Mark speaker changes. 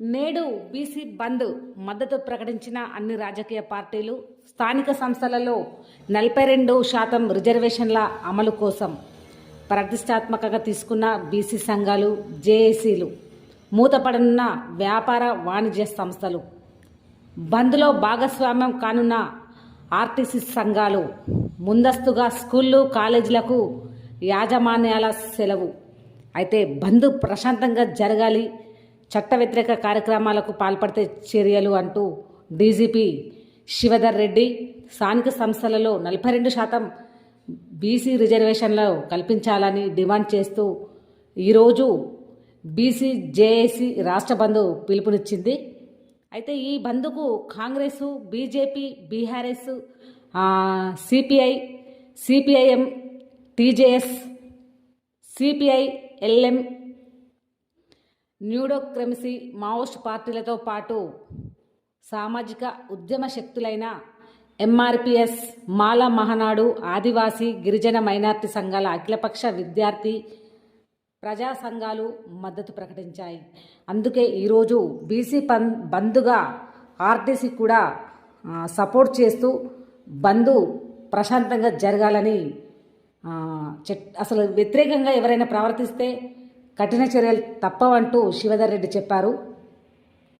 Speaker 1: నేడు బీసీ బంద్ మద్దతు ప్రకటించిన అన్ని రాజకీయ పార్టీలు స్థానిక సంస్థలలో నలభై రెండు శాతం రిజర్వేషన్ల అమలు కోసం ప్రతిష్టాత్మకంగా తీసుకున్న బీసీ సంఘాలు జేఏసీలు మూతపడనున్న వ్యాపార వాణిజ్య సంస్థలు. బంద్లో భాగస్వామ్యం కానున్న ఆర్టీసీ సంఘాలు ముందస్తుగా స్కూళ్ళు కాలేజీలకు యాజమాన్యాల సెలవు. అయితే బంద్ ప్రశాంతంగా జరగాలి చట్ట వ్యతిరేక కార్యక్రమాలకు పాల్పడితే చర్యలు అంటూ డీజీపీ శివధర్ రెడ్డి స్థానిక సంస్థలలో నలభై రెండు శాతం బీసీ రిజర్వేషన్లు కల్పించాలని డిమాండ్ చేస్తూ ఈరోజు బీసీ జేఏసీ రాష్ట్ర బంధు పిలుపునిచ్చింది. అయితే ఈ బంధుకు Congress BJP BRS CPI CPIM TJS CPI LM new democracy Maoist పార్టీలతో పాటు సామాజిక ఉద్యమ శక్తులైన ఎంఆర్పిఎస్ మాల మహనాడు ఆదివాసీ గిరిజన మైనార్టీ సంఘాల అఖిలపక్ష విద్యార్థి ప్రజా సంఘాలు మద్దతు ప్రకటించాయి. అందుకే ఈరోజు బీసీ పన్ బంద్గా ఆర్టీసీ కూడా సపోర్ట్ చేస్తూ బంద్ ప్రశాంతంగా జరగాలని చెట్ అసలు వ్యతిరేకంగా ఎవరైనా ప్రవర్తిస్తే కఠిన చర్యలు తప్పవంటూ శివధర్ రెడ్డి చెప్పారు.